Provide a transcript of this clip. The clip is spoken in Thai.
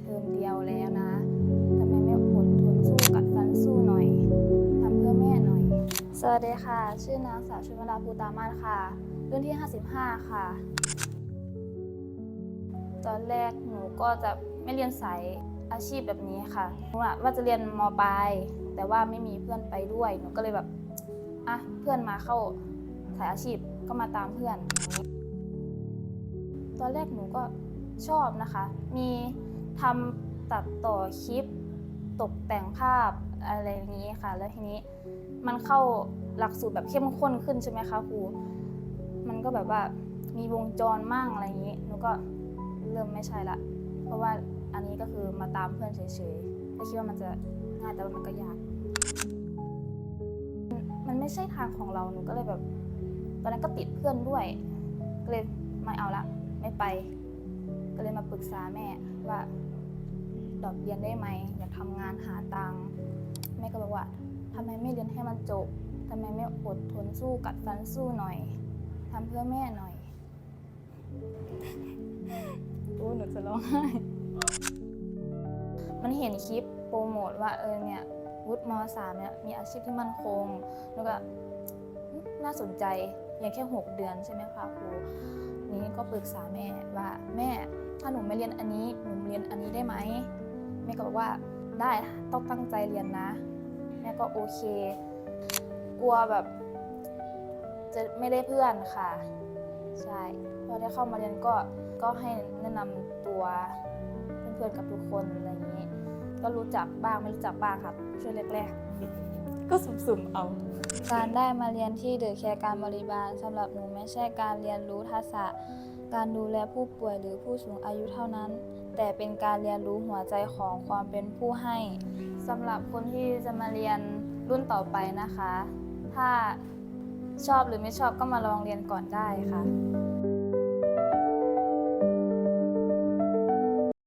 เทอมเดียวแล้วนะทำไมไม่อดทนสู้กัดฟันสู้หน่อยทำเพื่อแม่หน่อย สวัสดีค่ะ ชื่อนางสาวชุมราภูตามาศค่ะ รุ่นที่ 55 ค่ะ ตอนแรกหนูก็จะไม่เรียนสายอาชีพแบบนี้ค่ะหนูว่าจะเรียนมปลายแต่ว่าไม่มีเพื่อนไปด้วย หนูก็เลยแบบ อะ เพื่อนมาเข้าสายอาชีพก็มาตามเพื่อน ตอนแรกหนูก็ชอบนะคะ มี ทำตัดต่อคลิป ตกแต่งภาพอะไรอย่างนี้ค่ะ แล้วทีนี้มันเข้าหลักสูตรแบบเข้มข้นขึ้นใช่ไหมคะครู มันก็แบบว่ามีวงจรมั่งอะไรอย่างนี้หนูก็เริ่มไม่ใช่ละ เพราะว่าอันนี้ก็คือมาตามเพื่อนเฉยๆแต่คิดว่ามันจะง่ายแต่ว่ามันก็ยาก มันไม่ใช่ทางของเราหนูก็เลยแบบ ตอนนั้นก็ติดเพื่อนด้วย ก็เลยไม่เอาละ ไม่ไป เลยมาปรึกษาแม่ว่าดอปเรียนได้ไหมอยากทำงานหาตังค์แม่ก็บอกว่าทำไมไม่เรียนให้มันจบทำไมไม่อดทนสู้กัดฟันสู้หน่อยทำเพื่อแม่หน่อยโอ้หนูจะร้องไห้ มันเห็นคลิปโปรโมทว่าเออเนี่ยวุฒิมสามเนี่ยมีอาชีพที่มั่นคง แล้วก็น่าสนใจ ย่างแค่ 6 เดือนใช่ไหมคะครูนี้ก็ปรึกษาแม่ว่าแม่ถ้าหนูไม่เรียนอันนี้หนูเรียนอันนี้ได้ไหมแม่ก็บอกว่าได้ต้องตั้งใจเรียนนะ แม่ก็โอเค กลัวแบบจะไม่ได้เพื่อนค่ะ ใช่พอได้เข้ามาเรียนก็ก็ให้แนะนำตัวเพื่อนๆกับทุกคนอะไรอย่างนี้ ก็รู้จักบ้างไม่รู้จักบ้างครับช่วงแรกๆ ก็สุ่มๆเอา การได้มาเรียนที่เดอะแคร์การบริบาลสำหรับหนูไม่ใช่การเรียนรู้ทักษะ การดูแลผู้ป่วยหรือผู้สูงอายุเท่านั้น แต่เป็นการเรียนรู้หัวใจของความเป็นผู้ให้สำหรับคนที่จะมาเรียนรุ่นต่อไปนะคะ ถ้าชอบหรือไม่ชอบก็มาลองเรียนก่อนได้ค่ะ